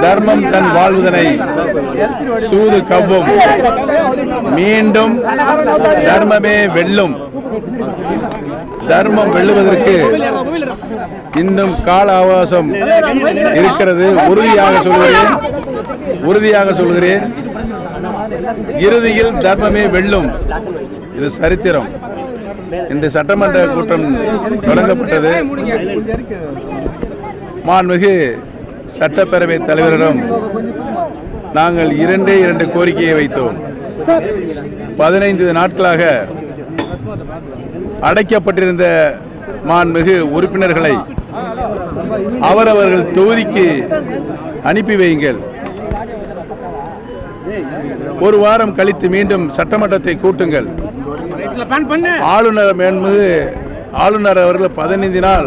தர்மம் தன் வாழ்வதனை சூது கவ்வும். மீண்டும் தர்மமே வெல்லும். தர்மம் வெல்லுவதற்கு இன்னும் கால அவகாசம் இருக்கிறது. உறுதியாக சொல்கிறேன். உறுதியாக சொல்கிறேன். இறுதியில் தர்மமே வெல்லும். இது சரித்திரம். இன்று சட்டமன்ற கூட்டம் தொடங்கப்பட்டது. மாண்புமிகு சட்டப்பேரவை தலைவரிடம் நாங்கள் இரண்டே இரண்டு கோரிக்கையை வைத்தோம். பதினைந்து நாட்களாக அடைக்கப்பட்டிருந்த மாண்புமிகு உறுப்பினர்களை அவரவர்கள் தொகுதிக்கு அனுப்பி வையுங்கள். ஒரு வாரம் கழித்து மீண்டும் சட்டமன்றத்தை கூட்டுங்கள். ஆளுநர் மேன்மிகு ஆளுநர் அவர்கள் பதினைந்து நாள்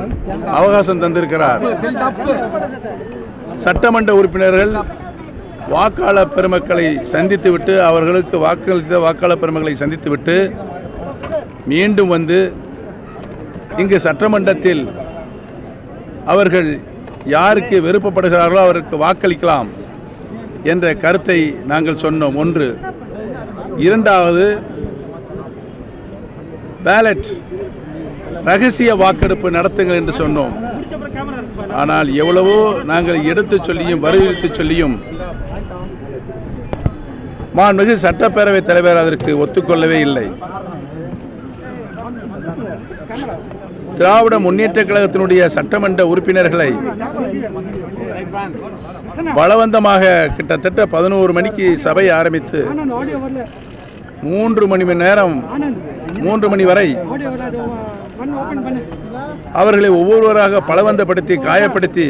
அவகாசம் தந்திருக்கிறார். சட்டமன்ற உறுப்பினர்கள் வாக்காளர் பெருமக்களை சந்தித்துவிட்டு அவர்களுக்கு வாக்களித்த வாக்காளர் பெருமக்களை சந்தித்துவிட்டு மீண்டும் வந்து இங்கு சட்டமன்றத்தில் அவர்கள் யாருக்கு விருப்பப்படுகிறார்களோ அவருக்கு வாக்களிக்கலாம் என்ற கருத்தை நாங்கள் சொன்னோம். ஒன்று. இரண்டாவது பேலட் ரகசிய வாக்கெடுப்பு நடத்துங்கள் என்று சொன்னோம். ஆனால் எவ்வளவோ நாங்கள் எடுத்து சொல்லியும் வலியுறுத்தி சொல்லியும் மாண்புமிகு சட்டப்பேரவைத் தலைவர் அதற்கு ஒத்துக்கொள்ளவே இல்லை. திராவிட முன்னேற்ற கழகத்தினுடைய சட்டமன்ற உறுப்பினர்களை பலவந்தமாக கிட்டத்தட்ட பதினோரு மணிக்கு சபை ஆரம்பித்து மூன்று மணி நேரம் மூன்று மணி வரை அவர்களை ஒவ்வொருவராக பலவந்தப்படுத்தி காயப்படுத்தி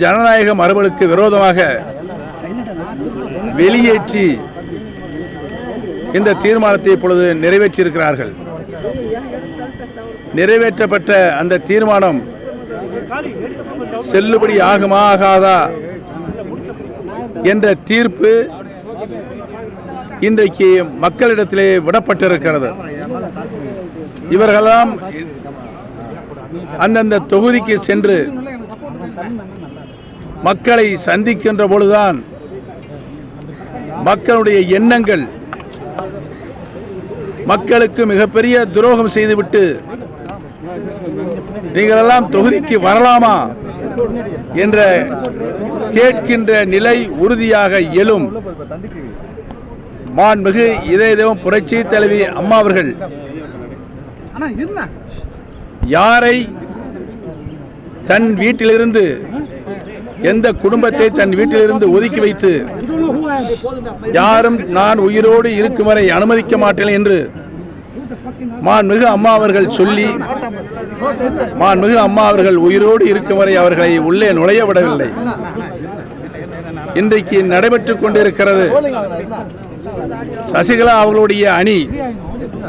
ஜனநாயக மரபுகளுக்கு விரோதமாக வெளியேற்றி இந்த தீர்மானத்தை இப்பொழுது நிறைவேற்றியிருக்கிறார்கள். நிறைவேற்றப்பட்ட அந்த தீர்மானம் செல்லுபடி ஆகுமா ஆகாதா என்ற தீர்ப்பு இன்றைக்கு மக்களிடத்திலே விடப்பட்டிருக்கிறது. இவர்களெல்லாம் அந்தந்த தொகுதிக்கு சென்று மக்களை சந்திக்கின்ற பொழுதுதான் மக்களுடைய எண்ணங்கள் மக்களுக்கு மிகப்பெரிய துரோகம் செய்துவிட்டு நீங்களெல்லாம் தொகுதிக்கு வரலாமா என்ற கேட்கின்ற நிலை உறுதியாக எழும். மாண்புமிகு இதய தெய்வம் புரட்சி தலைவி அம்மா அவர்கள் யாரை தன் வீட்டிலிருந்து எந்த குடும்பத்தை தன் வீட்டிலிருந்து ஒதுக்கி வைத்து யாரும் நான் உயிரோடு இருக்கும் வரை அனுமதிக்க மாட்டேன் என்று மாண்புமிகு அம்மா அவர்கள் சொல்லி மாண்புமிகு அம்மா அவர்கள் உயிரோடு இருக்கும் வரை அவர்களை உள்ளே நுழைய விடவில்லை. இன்றைக்கு நடைபெற்றுக் கொண்டிருக்கிறது சசிகலா அவர்களுடைய அணி.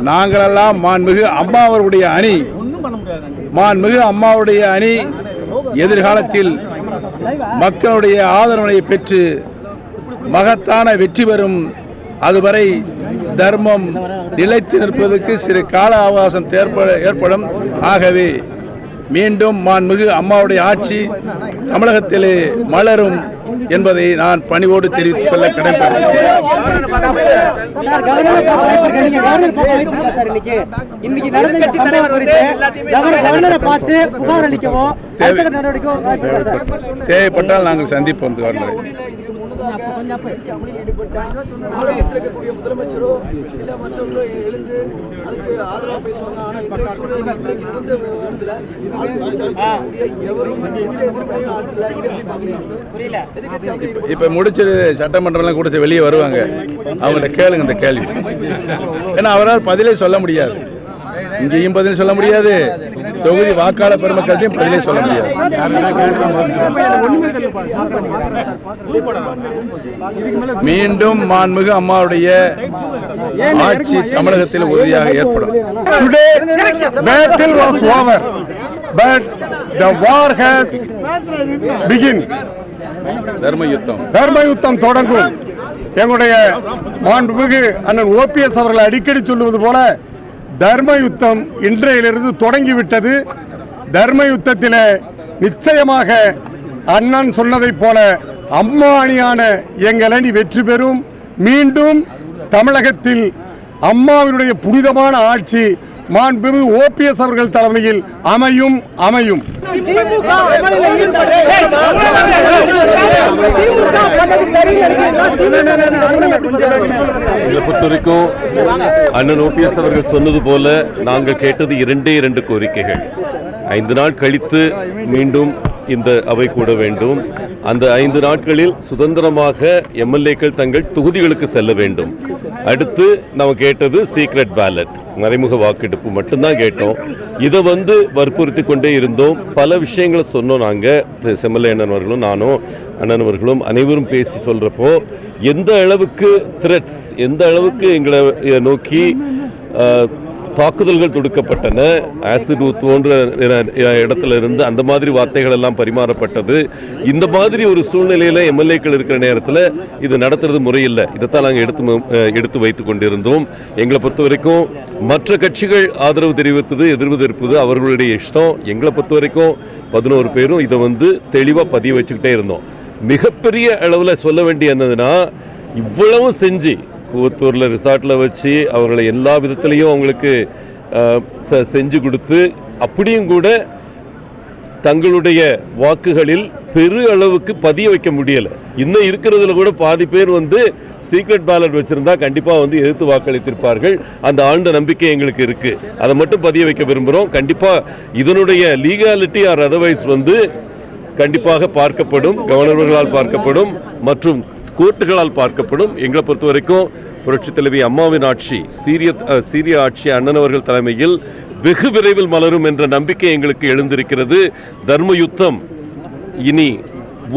நாங்களெல்லாம் மாண்புமிகு அம்மா அவர்களுடைய அணி. மாண்புமிகு அம்மாவுடைய அணி எதிர்காலத்தில் மக்களுடைய ஆதரவை பெற்று மகத்தான வெற்றி பெறும். அதுவரை தர்மம் நிலைத்து நிற்பதற்கு சிறு கால அவகாசம் ஏற்படும். ஆகவே மீண்டும் மாண்புமிகு அம்மாவுடைய ஆட்சி தமிழகத்திலே மலரும் என்பதை நான் பணிவோடு தெரிவித்துக் கொள்ள சார்? தேவைப்பட்டால் நாங்கள் சந்திப்போம் கவர்னரை ஆளுங்கட்சியில் இருக்கக்கூடிய முதலமைச்சரோ இல்லை மற்றவர்களோ எழுந்து அதுக்கு ஆதரவாக பேசுவாங்க. ஆனால் இன்றைய இன்றைக்கு நடந்த எவரும் இதை எப்படி பார்க்குறீங்க? இப்போ முடிச்சு சட்டமன்றம்லாம் கொடுத்து வெளியே வருவாங்க. அவங்கள்ட்ட கேளுங்க இந்த கேள்வி. ஏன்னா அவரால் பதிலே சொல்ல முடியாது. இங்கேயும் பதில் சொல்ல முடியாது. தொகுதி வாக்காளர் பெருமக்கள்கிட்டையும் பதிலே சொல்ல முடியாது. மீண்டும் மாண்புமிகு அம்மாவுடைய ஆட்சி தமிழகத்தில் உறுதியாக ஏற்படும். Today, battle was over, but the war has. தர்ம யுத்தம் தர்ம யுத்தம் தொடங்கும். எங்களுடைய மாண்புமிகு அண்ணன் ஓபிஎஸ் அவர்கள் அடிக்கடி சொல்லுவது போல தர்ம யுத்தம் இன்றையிலிருந்து தொடங்கிவிட்டது. தர்ம யுத்தத்தில் நிச்சயமாக அண்ணன் சொன்னதைப் போல அம்மா அணியான எங்கள் அணி வெற்றி பெறும். மீண்டும் தமிழகத்தில் அம்மாவினுடைய புனிதமான ஆட்சி மாண்புமிகு ஓபிஎஸ் அவர்கள் தலைமையில் அமையும் அமையும். எங்களை பொறுத்த வரைக்கும் அண்ணன் ஓபிஎஸ் அவர்கள் சொன்னது போல நாங்கள் கேட்டது இரண்டே இரண்டு கோரிக்கைகள் ஐந்து நாள் கழித்து மீண்டும் இந்த அவை கூட வேண்டும். அந்த ஐந்து நாட்களில் சுதந்திரமாக எம்எல்ஏக்கள் தங்கள் தொகுதிகளுக்கு செல்ல வேண்டும். அடுத்து நம்ம கேட்டது சீக்ரெட் பேலட் மறைமுக வாக்கெடுப்பு மட்டும்தான் கேட்டோம். இதை வந்து வற்புறுத்தி கொண்டே இருந்தோம். பல விஷயங்களை சொன்னோம் நாங்கள் செம்மல்ல அண்ணன் அவர்களும் நானும் அண்ணன் அவர்களும் அனைவரும் பேசி சொல்கிறப்போ எந்த அளவுக்கு த்ரெட்ஸ் எந்த அளவுக்கு எங்களை நோக்கி தாக்குதல்கள் தொடுக்கப்பட்டன. ஆசிட் ஊத்துவோன்ற இடத்துல இருந்து அந்த மாதிரி வார்த்தைகள் எல்லாம் பரிமாறப்பட்டது. இந்த மாதிரி ஒரு சூழ்நிலையில் எம்எல்ஏக்கள் இருக்கிற நேரத்தில் இது நடத்துறது முறையில்லை. இதைத்தான் நாங்கள் எடுத்து எடுத்து வைத்து கொண்டிருந்தோம். எங்களை பொறுத்த வரைக்கும் மற்ற கட்சிகள் ஆதரவு தெரிவித்தது எதிர்வு தெரிவிப்பது அவர்களுடைய இஷ்டம். எங்களை பொறுத்த வரைக்கும் பதினோரு பேரும் இதை வந்து தெளிவாக பதிய வச்சுக்கிட்டே இருந்தோம். மிகப்பெரிய அளவில் சொல்ல வேண்டிய என்னதுன்னா இவ்வளவும் செஞ்சு கூத்தூரில் ரிசார்ட்டில் வச்சு அவர்களை எல்லா விதத்துலேயும் அவங்களுக்கு செ- செஞ்சு கொடுத்து அப்படியும் கூட தங்களுடைய வாக்குகளில் பெரு அளவுக்கு பதிய வைக்க முடியலை. இன்னும் இருக்கிறதுல கூட பாதி பேர் வந்து சீக்ரெட் பேலட் வச்சுருந்தா கண்டிப்பாக வந்து எதிர்த்து வாக்களித்திருப்பார்கள். அந்த ஆழ்ந்த நம்பிக்கை எங்களுக்கு இருக்குது அதை மட்டும் பதிய வைக்க விரும்புகிறோம் கண்டிப்பாக இதனுடைய லீகாலிட்டி ஆர் அதர்வைஸ் வந்து கண்டிப்பாக பார்க்கப்படும். கவர்னர்களால் பார்க்கப்படும். மற்றும் கோர்ட்டுகளால் பார்க்கப்படும். எங்களை பொறுத்த வரைக்கும் புரட்சி தலைவி அம்மாவின் ஆட்சி சீரிய சீரிய ஆட்சி அண்ணன் அவர்கள் தலைமையில் வெகு விரைவில் மலரும் என்ற நம்பிக்கை எங்களுக்கு எழுந்திருக்கிறது. தர்ம யுத்தம் இனி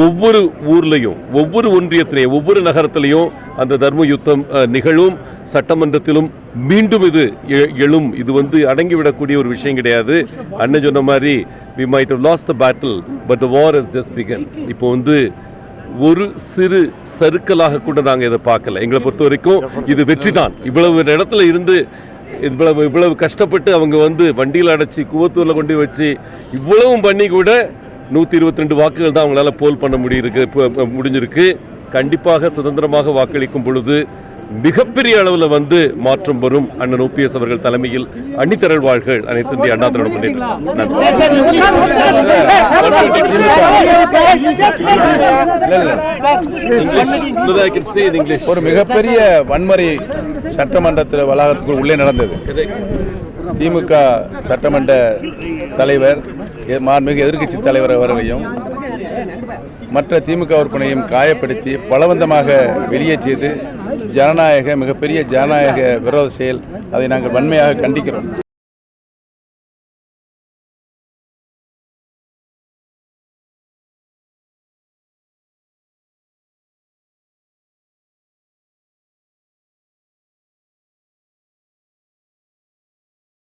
ஒவ்வொரு ஊர்லேயும் ஒவ்வொரு ஒன்றியத்திலையும் ஒவ்வொரு நகரத்திலையும் அந்த தர்ம யுத்தம் நிகழும். சட்டமன்றத்திலும் மீண்டும் இது எழும். இது வந்து அடங்கிவிடக்கூடிய ஒரு விஷயம் கிடையாது. அண்ணன் சொன்ன மாதிரி we might have the battle but the war is just begun இப்போ வந்து ஒரு சிறு சருக்கலாக கூட நாங்கள் இதை பார்க்கல. எங்களை பொறுத்த வரைக்கும் இது வெற்றி தான் இவ்வளவு இடத்துல இருந்து இவ்வளவு இவ்வளவு கஷ்டப்பட்டு அவங்க வந்து வண்டியில் அடைச்சி குவத்தூரில் கொண்டு வச்சு இவ்வளவும் பண்ணி கூட நூற்றி இருபத்தி ரெண்டு வாக்குகள் தான் அவங்களால போல் பண்ண முடியிருக்கு முடிஞ்சிருக்கு. கண்டிப்பாக சுதந்திரமாக வாக்களிக்கும் பொழுது மிகப்பெரிய அளவில் வந்து மாற்றம் வரும். அண்ணன் ஓபிஎஸ் அவர்கள் தலைமையில் அணிதிரள் வாழ்கள் அனைத்து இந்திய அண்ணா திராவிட முன்னேற்ற ஒரு மிகப்பெரிய வன்முறை சட்டமன்றத்தில் வளாகத்துக்குள் உள்ளே நடந்தது. திமுக சட்டமன்ற தலைவர் மாண்புமிகு எதிர்க்கட்சி தலைவர் அவர்களையும் மற்ற திமுக உறுப்பினரையும் காயப்படுத்தி பலவந்தமாக வெளியேற்றியது ஜனநாயக மிகப்பெரிய ஜனநாயக விரோத செயல். அதை நாங்கள் வன்மையாக கண்டிக்கிறோம்.